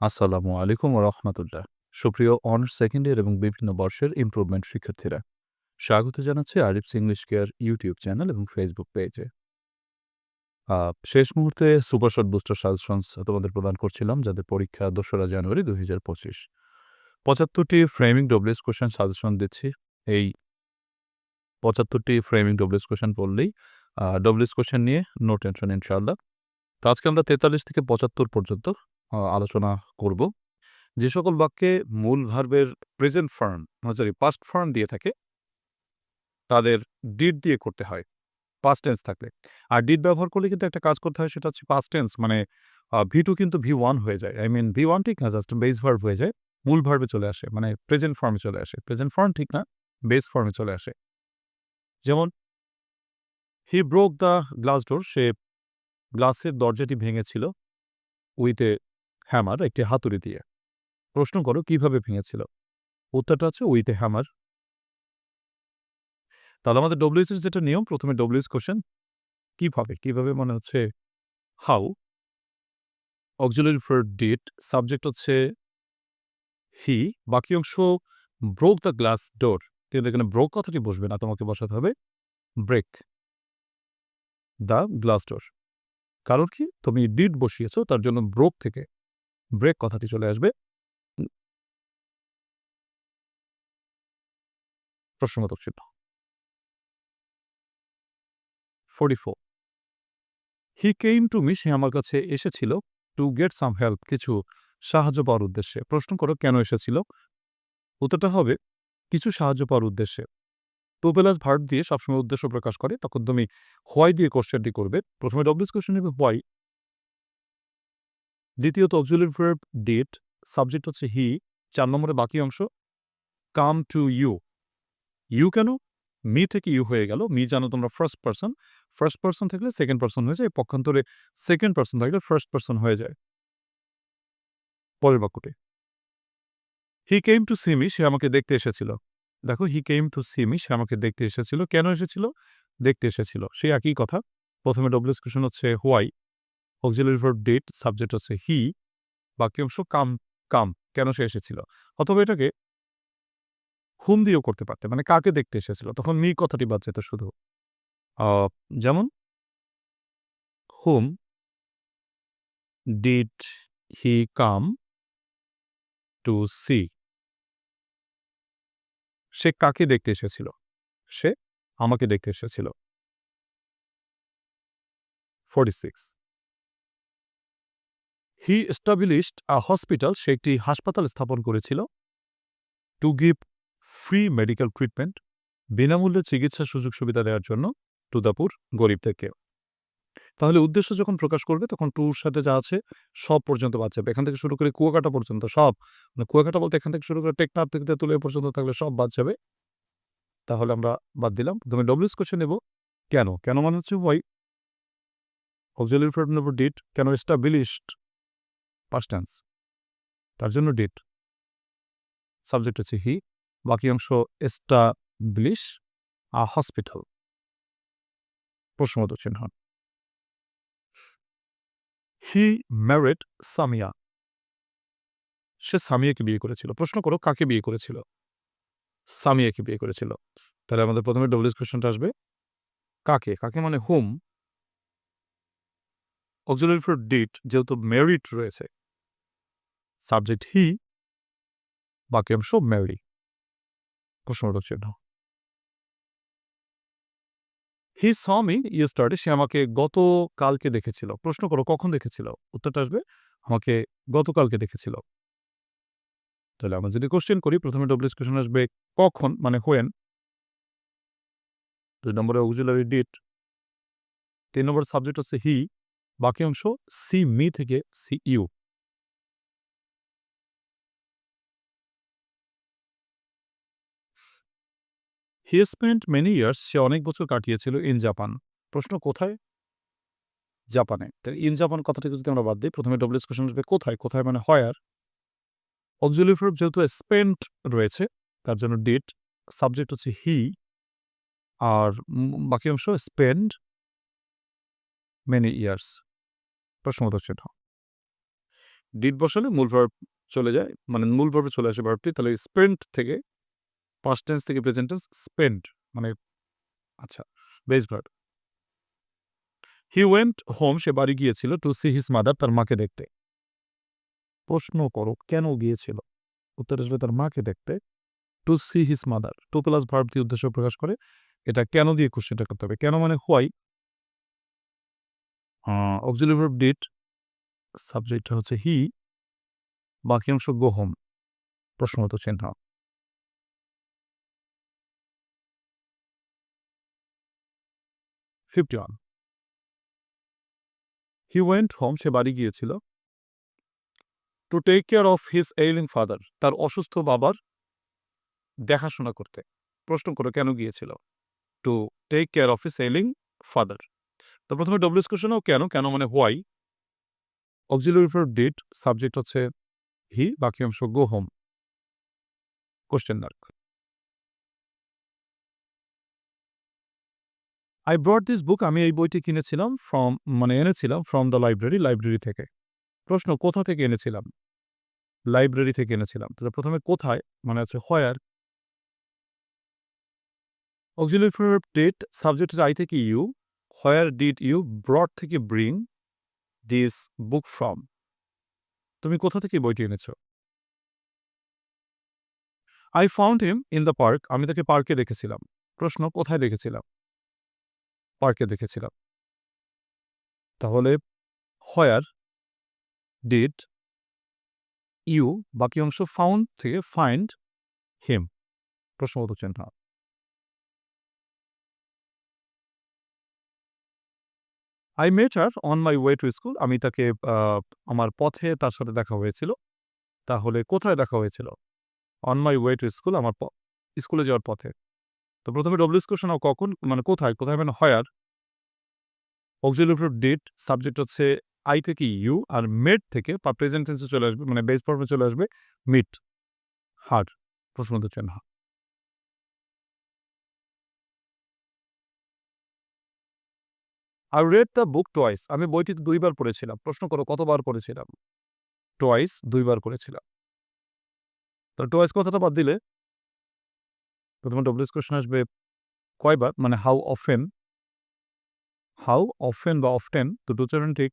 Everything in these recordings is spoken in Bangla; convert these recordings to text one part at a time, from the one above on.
আসসালামু আলাইকুম রহমতুল্লাহ। সুপ্রিয় অনার্স সেকেন্ড ইয়ার এবং বিভিন্ন বর্ষের ইমপ্রুভমেন্ট শিক্ষার্থীরা, স্বাগত জানাচ্ছি Arif's English care YouTube channel এবং ফেসবুক পেজে শেষ মুহূর্তে সুপার শট বুস্টার সাজেশনস তোমাদের প্রদান করছিলাম, যাদের পরীক্ষা দোসরা জানুয়ারি দুই হাজার পঁচিশ। পঁচাত্তরটি ফ্রেমিং ডব্লিউএস কোশ্চেন সাজেশন দিচ্ছি। এই পঁচাত্তরটি ফ্রেমিং ডব্লিউএস কোশ্চেন পড়লেই ডব্লিউএস কোশ্চেন নিয়ে নো টেনশন ইনশাআল্লাহ। তো আজকে আমরা তেতাল্লিশ থেকে পঁচাত্তর পর্যন্ত আলোচনা করব। যে সকল বাক্যে মূল ভার্বের present form sorry past form দিয়ে থাকে, তাদের ডিড দিয়ে করতে হয় পাস্ট টেন্স থাকলে। আর ডিড ব্যবহার করলে কিন্তু একটা কাজ করতে হয়, সেটা হচ্ছে পাস্ট টেন্স মানে ভি টু কিন্তু ভি ওয়ান হয়ে যায়। আই মিন ভি ওয়ান ঠিক না জাস্ট বেস ভার্ব হয়ে যায়, মূল ভার্বে চলে আসে মানে প্রেজেন্ট ফর্মে চলে আসে। প্রেজেন্ট ফর্ম ঠিক না বেস ফর্মে চলে আসে। যেমন he broke the glass door সে গ্লাসের দরজাটি ভেঙেছিল উইথ এ হ্যামার একটি হাতুড়ি দিয়ে। প্রশ্ন করো, কীভাবে ভেঙেছিল? উত্তরটা হচ্ছে উইথ এ হ্যামার তাহলে আমাদের ডব্লিউএস যেটা নিয়ম, প্রথমে ডব্লিউএস কোশ্চেন কীভাবে কীভাবে মানে হচ্ছে how auxiliary for did subject হচ্ছে হি বাকি অংশ ব্রোক দ্য গ্লাস ডোর কিন্তু এখানে ব্রোক কথাটি বসবে না, তোমাকে বসাতে হবে ব্রেক দ্য গ্লাস ডোর কারণ কি? তুমি ডিট বসিয়েছো, তার জন্য ব্রোক থেকে ব্রেক কথাটি চলে আসবে। প্রশ্নগত চিহ্ন forty four he came to me সে আমার কাছে এসেছিল টু গেট সাম হেল্প কিছু সাহায্য পাওয়ার উদ্দেশ্যে। প্রশ্ন করো, কেন এসেছিল? উত্তরটা হবে, কিছু সাহায্য পাওয়ার উদ্দেশ্যে। টোপেলাস ভার্ব দিয়ে সবসময় উদ্দেশ্য প্রকাশ করে, তখন তুমি হোয়াই দিয়ে কোশ্চেনটি করবে। প্রথমে ডব্লিউস কোশ্চেন নেবে হোয়াই দ্বিতীয়ত অক্সিলারি ভার্ব ডিট সাবজেক্ট হচ্ছে হি চার নম্বরে বাকি অংশ কাম টু ইউ ইউ কেন? মি থেকে ইউ হয়ে গেল। মি জানো তোমরা ফার্স্ট পার্সন ফার্স্ট পার্সন থাকলে সেকেন্ড পার্সন হয়ে যায়। পক্ষান্তরে সেকেন্ড পার্সন থাকলে ফার্স্ট পার্সন হয়ে যায়। পরের বাক্যটি। হি কেম টু সিমি সে আমাকে দেখতে এসেছিল। দেখো হি কেম টু সিমি সে আমাকে দেখতে এসেছিল। কেন এসেছিল? দেখতে এসেছিল। সে একই কথা। প্রথমে ডব্লিউস কোশ্চেন হচ্ছে why auxiliary verb did subject হচ্ছে হি, বাকি অংশ কাম কাম, কেন সে এসেছিল? অথবা এটাকে হুম দিয়েও করতে পারতে মানে কাকে দেখতে এসেছিল? তখন মি কথাটি বাদ যেত শুধু। যেমন, হুম, did he come to see. সে কাকে দেখতে এসেছিল? সে আমাকে দেখতে এসেছিল। Forty six. He established a hospital সে একটি হাসপাতাল স্থাপন করেছিল to give free medical treatment বিনামূল্যে চিকিৎসা সুযোগ সুবিধা দেওয়ার জন্য টু দ্য গরিবদেরকে তাহলে উদ্দেশ্য যখন প্রকাশ করবে, তখন টুর সাথে যা আছে, সব পর্যন্ত বাদ যাবে। এখান থেকে শুরু করে কুয়াকাটা পর্যন্ত সব। মানে কুয়াকাটা বলতে এখান থেকে শুরু করে টেকনাফ থেকে তুলে পর্যন্ত থাকলে সব বাদ যাবে। তাহলে আমরা বাদ দিলাম। তুমি ডব্লিউস কোশ্চেন নেব। কেন? কেন মানে হচ্ছে ওয়াই অক্সিলারি ডিট কেন এস্টাবলিশড পাস্ট টেন্স তার জন্য ডিট সাবজেক্ট হচ্ছে হি বাকি অংশ এস্টাবলিশ আ হসপিটাল প্রশ্নগত চিহ্ন। হি ম্যারিড সামিয়া সে সামিয়াকে বিয়ে করেছিল। প্রশ্ন করো, কাকে বিয়ে করেছিল? সামিয়াকে বিয়ে করেছিল। তাহলে আমাদের প্রথমে ডব্লিউস কোশ্চেনটা আসবে। কাকে? কাকে মানে হোম অক্সিলারি ফর ডিট যেহেতু ম্যারিড রয়েছে। সাবজেক্ট হি বাকি অংশ ম্যারি প্রশ্নবোধক চিহ্ন। হি সমি ইয়েস্টারডে সে আমাকে গতকালকে দেখেছিল। প্রশ্ন করো, কখন দেখেছিল? উত্তরটা আসবে, আমাকে গতকালকে দেখেছিল। তাহলে আমরা যদি কোশ্চেন করি, প্রথমে ডব্লিউস কোশ্চেন আসবে কখন মানে হোয়েন দুই নম্বরে অক্সিলারি ডিট তিন নম্বর সাবজেক্ট হচ্ছে হি বাকি অংশ সি মি থেকে see you he spent many years সে অনেক বছর কাটিয়েছিল ইন জাপান প্রশ্ন কোথায়? জাপানে ইন জাপান কথাটিকে যদি আমরা বাদ দিই, প্রথমে ডব্লিউএস কোশ্চেন আসবে, কোথায়? কোথায় মানে হয়ার অক্সিলারি ভার্ব যেহেতু স্পেন্ট রয়েছে, তার জন্য ডিট সাবজেক্ট হচ্ছে হি আর বাকি অংশ স্পেন্ড মেনি ইয়ার্স প্রশ্নবোধক চিহ্ন ডিড বসালে মূল ভার্ব চলে যায় মানে মূল ভার্বে চলে আসে ভার্বটি তাহলে স্পেন্ট থেকে পাস্ট টেন্স থেকে প্রেজেন্ট টেন্স স্পেন্ড মানে আচ্ছা base verb he went home সে বাড়ি গিয়েছিল টু সি হিজ মাদার তার মাকে দেখতে। প্রশ্ন করো, কেন গিয়েছিল? উত্তর আসবে তার মাকে দেখতে to see his mother to plus verb দিয়ে উদ্দেশ্য প্রকাশ করে, এটা কেন দিয়ে কোশ্চেনটা করতে হবে? কেন মানে হোয়াই অক্সিলি ভার্ব ডিট সাবজেক্টটা হচ্ছে হি বাকি অংশ গো হোম প্রশ্নগত চিহ্ন। Fifty one. He went home সে বাড়ি গিয়েছিল। To take care of his ailing father তার অসুস্থ বাবার দেখাশোনা করতে। প্রশ্ন করে কেন গিয়েছিল? To take care of his ailing father তো প্রথমে ডব্লিউস কোশ্চেন কেন কেন মানে হোয়াই অক্সিলারি ডিট সাবজেক্ট হচ্ছে হি বাকি অংশ go home question mark I brought this book আমি এই বইটি কিনেছিলাম ফ্রম মানে এনেছিলাম ফ্রম দ্য লাইব্রেরি লাইব্রেরি থেকে। প্রশ্ন, কোথা থেকে এনেছিলাম? লাইব্রেরি থেকে এনেছিলাম। তাহলে প্রথমে কোথায়? মানে হচ্ছে where auxiliary did subject I থেকে you where did you brought থেকে ব্রিং দিস বুক ফ্রম তুমি কোথা থেকে বইটি এনেছো? I found him in the park আমি তাকে পার্কে দেখেছিলাম। প্রশ্ন, কোথায় দেখেছিলাম? পার্কে দেখেছিলাম। তাহলে হোয়ার, ডিড ইউ, বাকি অংশ ফাউন্ড থেকে ফাইন্ড হিম? প্রশ্নগত চিহ্ন I met her on my way to school আমি তাকে আমার পথে তার সাথে দেখা হয়েছিল। তাহলে কোথায় দেখা হয়েছিল? On my way to school আমার স্কুলে যাওয়ার পথে। তো প্রথমে ডব্লিউস কোশ্চেন কখন মানে কোথায় কোথায় মানে where auxiliary for did subject হচ্ছে আই থেকে ইউ আর মেট থেকে বা প্রেজেন্ট টেন্সে চলে আসবে মানে বেস ফর্মে চলে আসবে মিট হার প্রশ্নবোধ চিহ্ন। I read the book twice আমি বইটি দুইবার পড়েছিলাম, প্রশ্ন করো কতবার পড়েছিলাম? টয়েস দুইবার করেছিলাম তো টয়েস কথাটা বাদ দিলে প্রথমে ডব্লিউস কোশ্চেন আসবে কয়বার? মানে হাউ অফেন হাউ অফেন বা অফটেন দুটো চরণ ঠিক।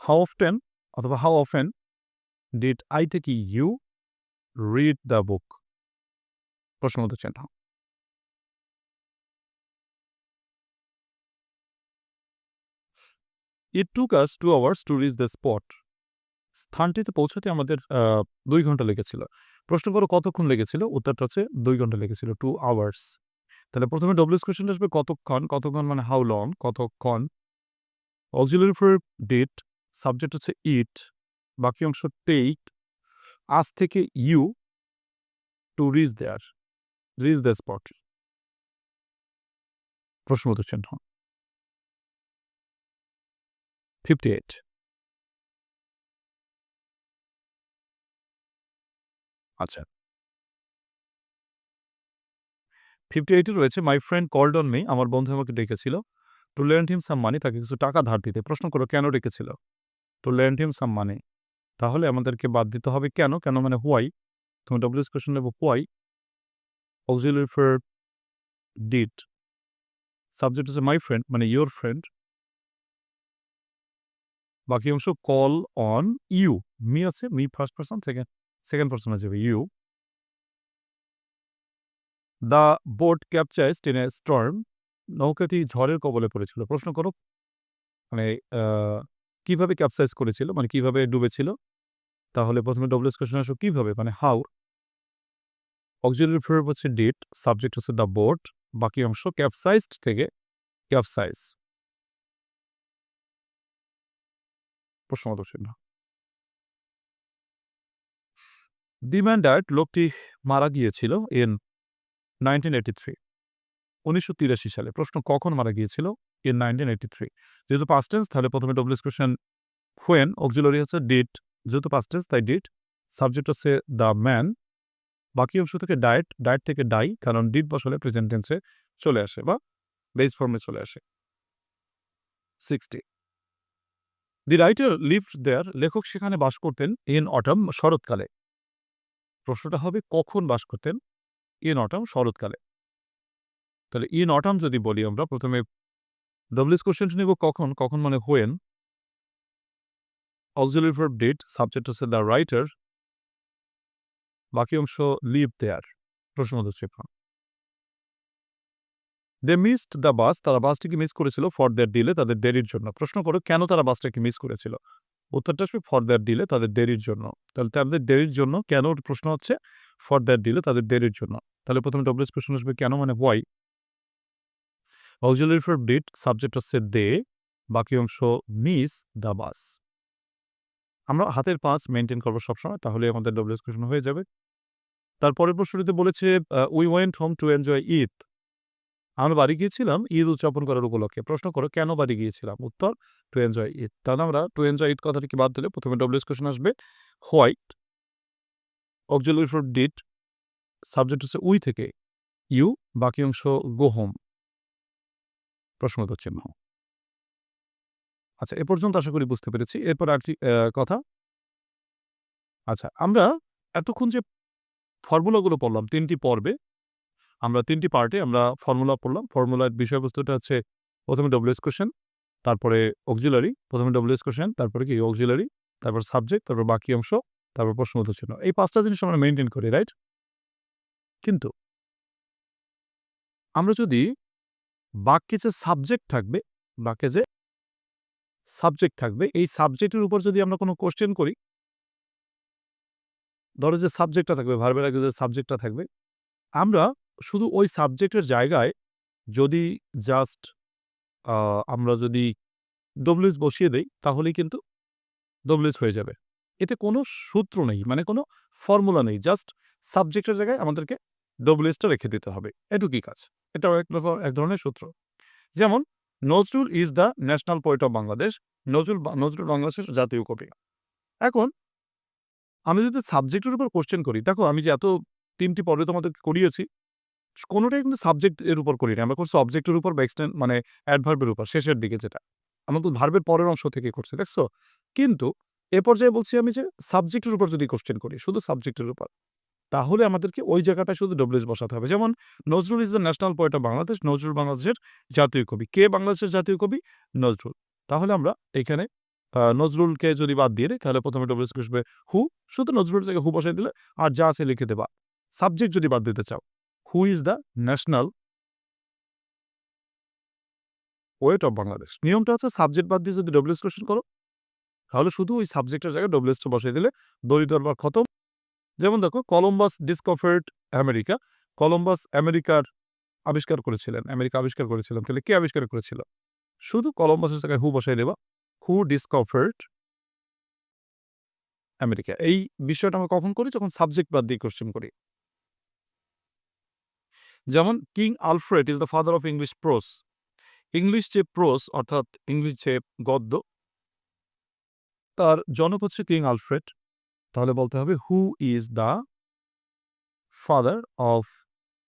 হাউ অফটেন অথবা হাউ অফেন ডিড আই থেকে ইউ রিড দ্য বুক প্রশ্নগত চিহ্ন it took us two hours to reach the spot স্থানটিতে পৌঁছাতে আমাদের দুই ঘণ্টা লেগেছিল। প্রশ্ন করো কতক্ষণ লেগেছিল? উত্তরটা হচ্ছে দুই ঘণ্টা লেগেছিল টু আওয়ার্স তাহলে প্রথমে ডব্লিউস কোয়েশ্চেন আসবে কতক্ষণ? কতক্ষণ মানে হাউ লং কতক্ষণ? অক্সিলারি ফর ডেট সাবজেক্ট হচ্ছে ইট বাকি অংশ টেক আজ থেকে you to reach there reach the spot প্রশ্নগত চিহ্ন। ফিফটি এইট আচ্ছা। ফিফটি এইটে রয়েছে my friend called on me আমার বন্ধু আমাকে ডেকেছিল। টু ল্যান্ড হিম সাম মানি তাকে কিছু টাকা ধার দিতে। প্রশ্ন করো কেন ডেকেছিল? টু ল্যান্ড হিম সাম মানি তাহলে আমাদেরকে বাদ দিতে হবে কেন? কেন মানে হোয়াই তুমি ডব্লিউস কোয়েশন নেব why auxiliary for did subject হচ্ছে মাই ফ্রেন্ড মানে ইউর ফ্রেন্ড বাকি অংশ কল অন ইউ মি আছে me first person second second person আছে you the boat capsized in a storm নৌকাটি ঝড়ের কবলে পড়েছিল। প্রশ্ন করো মানে কীভাবে ক্যাপসাইজ করেছিল? মানে কীভাবে ডুবেছিল? তাহলে প্রথমে ডব্লিউএস কোয়েশন আসো কীভাবে? মানে হাউ অক্সিলারি ফিভার হচ্ছে ডিট সাবজেক্ট হচ্ছে দ্য বোট বাকি অংশ ক্যাপসাইজড থেকে ক্যাপসাইজ প্রশ্নগত চিহ্ন ডিম্যান্ডার্ড লোকটি মারা গিয়েছিল ইন নাইনটিন এইটি থ্রি, উনিশশো তিরাশি সালে। প্রশ্ন কখন মারা গিয়েছিল? In nineteen eighty three. যেহেতু পাস্ট টেন্স তাহলে প্রথমে ডব্লিউস কোয়েশন হোয়েন অক্সিলারি হচ্ছে ডিট যেহেতু পাস্টেন্স তাই ডিট সাবজেক্ট হচ্ছে দ্য ম্যান বাকি অংশ থেকে ডায়েট ডায়েট থেকে ডাই কারণ ডিট বসলে প্রেজেন্ট টেন্সে চলে আসে বা বেস ফর্মে চলে আসে। Sixty the writer lived there লেখক সেখানে বাস করতেন ইন অটম শরৎকালে। প্রশ্নটা হবে, কখন বাস করতেন? ইন অটাম শরৎকালে। তাহলে ইন অটাম যদি বলি আমরা, প্রথমে ডব্লিউস কোশ্চেন নিব কখন কখন মানে হোয়েন অক্সিলারি ডেট সাবজেক্ট হচ্ছে দ্য রাইটার বাকি অংশ live there they missed the bus তারা বাসটিকে মিস করেছিল ফর দ্যার ডিলে তাদের দেরির জন্য। প্রশ্ন করো, কেন তারা বাসটাকে মিস করেছিল? উত্তরটা আসবে ফর দ্যার ডিলে তাদের দেরির জন্য। তাহলে তাদের দেরির জন্য কেন প্রশ্ন হচ্ছে ফর দ্যার ডিলে তাদের দেরির জন্য। তাহলে প্রথমে ডব্লিউএস কোশ্চেন আসবে কেন মানে why auxiliary for did subject হচ্ছে দে বাকি অংশ মিস দ্য বাস আমরা হাতের পাঁচ মেনটেন করব সবসময় তাহলে আমাদের ডব্লিউএস কোশ্চেন হয়ে যাবে। তারপরের প্রশ্নটিতে বলেছে we went home to enjoy Eid আমরা বাড়ি গিয়েছিলাম ঈদ উদযাপন করার উপলক্ষে। প্রশ্ন করো, কেন বাড়ি গিয়েছিলাম? উত্তর টু এনজয় ঈদ তাহলে আমরা টু এনজয় ঈদ কথাটিকে বাদ দিলে প্রথমে ডব্লিউএস কোশ্চেন আসবে। Why auxiliary for did subject হচ্ছে উই থেকে। ইউ, বাকি অংশ গো হোম প্রশ্নবোধক চিহ্ন। আচ্ছা এ পর্যন্ত আশা করি বুঝতে পেরেছি। এরপর আরেকটি কথা। আচ্ছা আমরা এতক্ষণ যে ফর্মুলাগুলো পড়লাম, তিনটি পর্বে আমরা তিনটি পার্টে আমরা ফর্মুলা পড়লাম। ফর্মুলার বিষয়বস্তুটা হচ্ছে প্রথমে ডব্লিউএস কোশ্চেন তারপরে অক্সিলারি প্রথমে ডব্লিউএস কোশ্চেন তারপরে কি? অক্সিলারি তারপর সাবজেক্ট তারপর বাকি অংশ, তারপর প্রশ্নবোধক চিহ্ন। এই পাঁচটা জিনিস আমরা মেনটেন করি রাইট কিন্তু আমরা যদি বাক্যে যে সাবজেক্ট থাকবে বাক্যে যে সাবজেক্ট থাকবে, এই সাবজেক্টের উপর যদি আমরা কোনো কোশ্চেন করি, ধরো যে সাবজেক্টটা থাকবে ভার্বের আগে যে সাবজেক্টটা থাকবে, আমরা শুধু ওই সাবজেক্টের জায়গায় যদি জাস্ট আমরা যদি ডব্লিউএস বসিয়ে দেই, তাহলেই কিন্তু ডব্লিউএস হয়ে যাবে। এতে কোনো সূত্র নেই মানে কোনো ফর্মুলা নেই জাস্ট সাবজেক্টের জায়গায় আমাদেরকে ডব্লিউএসটা রেখে দিতে হবে। এটুকুই কাজ? এটাও এক এক ধরনের সূত্র। যেমন, Nazrul is the national poet of Bangladesh Nazrul Nazrul বাংলাদেশের জাতীয় কবি। এখন, আমি যদি সাবজেক্টের উপর কোশ্চেন করি, দেখো আমি যে এত তিনটি পর্বে তোমাদের করিয়েছি কোনোটাই কিন্তু সাবজেক্ট এর উপর করি না আমরা করছি অবজেক্টের উপর বা এক্সটেন্ড মানে অ্যাডভার্বের উপর, শেষের দিকে যেটা। আমরা তো ভার্বের পরের অংশ থেকে করছি, দেখছ? কিন্তু এ পর্যায়ে বলছি আমি যে সাবজেক্টের উপর যদি কোশ্চেন করি, শুধু সাবজেক্টের উপর, তাহলে আমাদেরকে ওই জায়গাটা শুধু ডব্লিউএস বসাতে হবে। যেমন Nazrul is the national poet of Bangladesh Nazrul বাংলাদেশের জাতীয় কবি। কে বাংলাদেশের জাতীয় কবি? নজরুল। তাহলে আমরা এখানে নজরুলকে যদি বাদ দিয়ে তাহলে প্রথমে ডব্লিউএস আসবে হু শুধু নজরুল জায়গায় হু বসাই দিলে, আর যা আছে লিখে দেবা। সাবজেক্ট যদি বাদ দিতে চাও who is the national poet of Bangladesh নিয়মটা হচ্ছে সাবজেক্ট বাদ দিয়ে যদি ডব্লিউএস কোশ্চেন করো, তাহলে শুধু ওই সাবজেক্টের জায়গায় ডব্লিউএসটা বসাই দিলে দড়ি দরবার খতম। যেমন দেখো কলম্বাস ডিসকভার্ড আমেরিকা কলম্বাস আমেরিকার আবিষ্কার করেছিলেন। আমেরিকা আবিষ্কার করেছিলেন তাহলে কে আবিষ্কার করেছিল? শুধু কলম্বাসের জায়গায় হু বসাই দেবা। হু ডিসকভার্ড আমেরিকা এই বিষয়টা আমরা কখন করি? যখন সাবজেক্ট বাদ দিয়ে কোশ্চেন করি। যেমন king Alfred is the father of English prose. English যে প্রোস, অর্থাৎ ইংলিশ যে গদ্য, তার জনক হচ্ছে কিং আলফ্রেড। তাহলে বলতে হবে who is the father of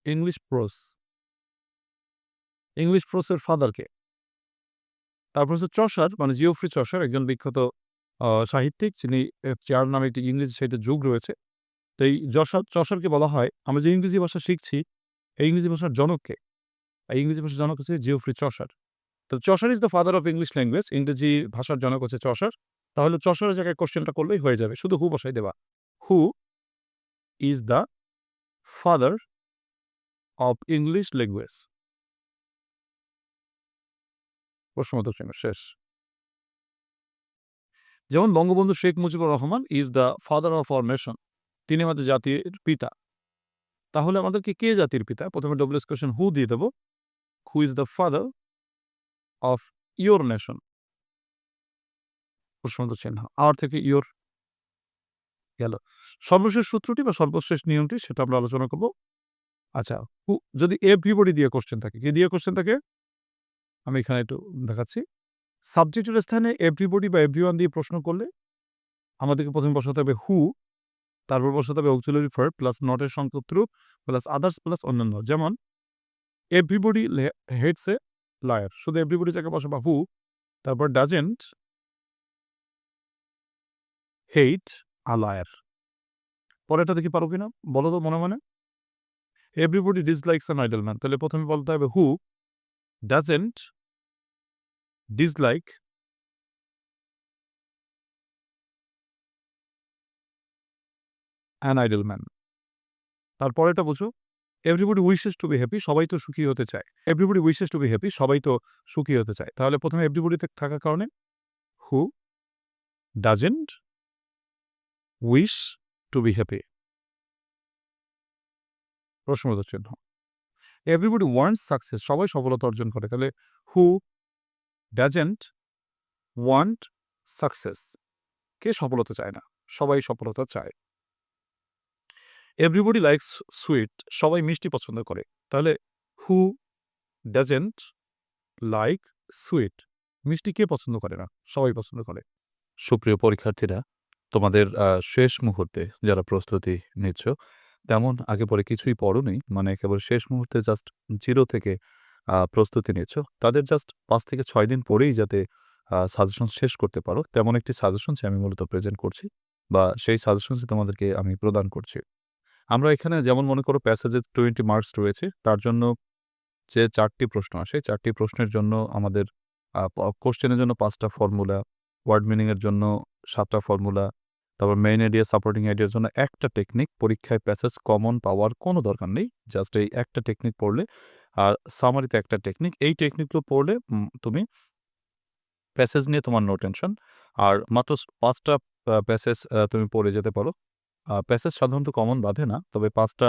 English prose English প্রোসের ফাদারকে তারপর হচ্ছে চষার মানে জিওফ্রি চষার, একজন বিখ্যাত সাহিত্যিক, যিনি যার নামে একটি ইংরেজি সাহিত্যের যুগ রয়েছে। তো এই যশার চষারকে বলা হয়। আমরা যে ইংরেজি ভাষা শিখছি এই ইংরেজি ভাষার জনককে, এই ইংরেজি ভাষার জনক হচ্ছে জিওফ্রি চষার তো Chaucer is the father of English language ইংরেজি ভাষার জনক হচ্ছে চষার তাহলে চষারের জায়গায় কোশ্চেনটা করলেই হয়ে যাবে, শুধু হু বসাই দেবা। Who is the father of English language চিহ্ন, শেষ। যেমন Bangabandhu Sheikh Mujibur Rahman is the father of our nation তিনি আমাদের জাতির পিতা। তাহলে আমাদেরকে কে জাতির পিতা? প্রথমে ডব্লিউএস কোশ্চেন হু দিয়ে দেবো? Who is the father of your nation প্রশ্নবোধক চিহ্ন আর থেকে ইয়োর গেল। সর্বশেষ সূত্রটি বা সর্বশেষ নিয়মটি সেটা আমরা আলোচনা করব। আচ্ছা হু যদি এভরিবডি দিয়ে কোশ্চেন থাকে, কি দিয়ে কোশ্চেন থাকে? আমি এখানে একটু দেখাচ্ছি। সাবজেক্টের স্থানে এভরিবডি বা এভরিওয়ান দিয়ে প্রশ্ন করলে আমাদেরকে প্রথমে বসাতে হবে হু তারপর বসাতে হবে অক্সিলারি ফার প্লাস নটের সংক্ষিপ্ত রূপ প্লাস আদার্স প্লাস অন্যান্য। যেমন এভরিবডি হেডস এ লায়ার শুধু এভরিবডি জায়গায় বসাবা হু তারপর ডাজেন্ট হেইট আ লায়ার পরেরটা দেখি পারো কিনা, বলো তো মনে মনে। Everybody dislikes an idle man তাহলে প্রথমে বলতে হবে who doesn't dislike an idle man তারপরেটা বুঝো everybody wishes to be happy সবাই তো সুখী হতে চায়। Everybody wishes to be happy সবাই তো সুখী হতে চায়। তাহলে প্রথমে এভরিবডি থাকার কারণে who doesn't wish to be happy প্রশ্নবোধক চিহ্ন। এভরিবডি ওয়ান্টস সাকসেস সবাই সফলতা অর্জন করে। তাহলে হু ডাজেন্ট ওয়ান্ট সাকসেস কে সফলতা চায় না? সবাই সফলতা চায়। এভরিবডি লাইকস সুইট সবাই মিষ্টি পছন্দ করে। তাহলে হু ডাজেন্ট লাইক সুইট মিষ্টি কে পছন্দ করে না? সবাই পছন্দ করে। সুপ্রিয় পরীক্ষার্থীরা, তোমাদের শেষ মুহূর্তে যারা প্রস্তুতি নিচ্ছ, তেমন আগে পরে কিছুই পড়োনি মানে কেবল শেষ মুহূর্তে জাস্ট জিরো থেকে প্রস্তুতি নিচ্ছ। তাদের জাস্ট পাঁচ থেকে ছয় দিন পরেই যাতে সাজেশন শেষ করতে পারো। তেমন একটি সাজেশনস আমি মূলত প্রেজেন্ট করছি, বা সেই সাজেশনসই তোমাদেরকে আমি প্রদান করছি। আমরা এখানে যেমন মনে করো প্যাসেজে টোয়েন্টি মার্কস রয়েছে, তার জন্য যে চারটি প্রশ্ন আসে চারটি প্রশ্নের জন্য আমাদের কোশ্চেনের জন্য পাঁচটা ফর্মুলা ওয়ার্ড মিনিংয়ের জন্য সাতটা ফর্মুলা তারপর মেইন আইডিয়া সাপোর্টিং আইডিয়ার জন্য একটা টেকনিক পরীক্ষায় প্যাসেজ কমন পাওয়ার কোনো দরকার নেই জাস্ট এই একটা টেকনিক পড়লে, আর সামারিতে একটা টেকনিক এই টেকনিকগুলো পড়লে তুমি প্যাসেজ নিয়ে তোমার নো টেনশন আর মাত্র পাঁচটা প্যাসেজ তুমি পড়ে যেতে পারো। প্যাসেজ সাধারণত কমন বাঁধে না। তবে পাঁচটা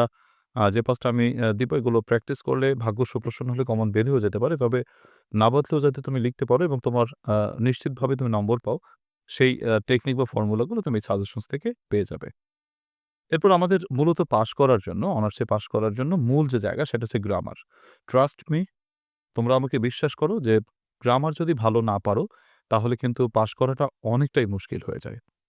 যে পাঁচটা আমি দিব, এগুলো প্র্যাকটিস করলে ভাগ্য সুপ্রসন্ন হলে কমন বেঁধেও যেতে পারে। তবে না বাঁধলেও যাতে তুমি লিখতে পারো এবং তোমার নিশ্চিতভাবে তুমি নম্বর পাও, সেই টেকনিক বা ফর্মুলাগুলো তুমি সাজেশনস থেকে পেয়ে যাবে। এরপর আমাদের মূলত পাশ করার জন্য, অনার্সে পাশ করার জন্য মূল যে জায়গা, সেটা হচ্ছে গ্রামার। ট্রাস্ট মি, তোমরা আমাকে বিশ্বাস করো যে, গ্রামার যদি ভালো না পারো, তাহলে কিন্তু পাশ করাটা অনেকটাই মুশকিল হয়ে যায়।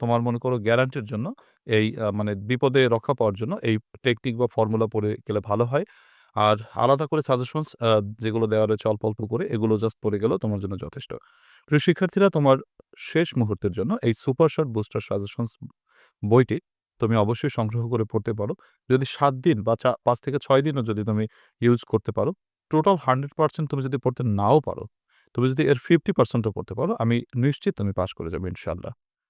তোমার মনে করো গ্যারান্টির জন্য এই মানে বিপদে রক্ষা পাওয়ার জন্য এই টেকনিক বা ফর্মুলা পড়ে গেলে ভালো হয়। আর আলাদা করে সাজেশনস যেগুলো দেওয়া রয়েছে অল্প অল্প করে এগুলো জাস্ট পড়ে গেলেও তোমার জন্য যথেষ্ট। প্রিয় শিক্ষার্থীরা, তোমার শেষ মুহূর্তের জন্য এই সুপার শর্ট বুস্টার সাজেশনস বইটি তুমি অবশ্যই সংগ্রহ করে পড়তে পারো। যদি সাত দিন বা চা- পাঁচ থেকে ছয় দিনও যদি তুমি ইউজ করতে পারো টোটাল হান্ড্রেড পার্সেন্ট তুমি যদি পড়তে নাও পারো, তুমি যদি এর ফিফটি পার্সেন্টও পড়তে পারো, আমি নিশ্চিত তুমি পাস করে যাবে ইনশাল্লাহ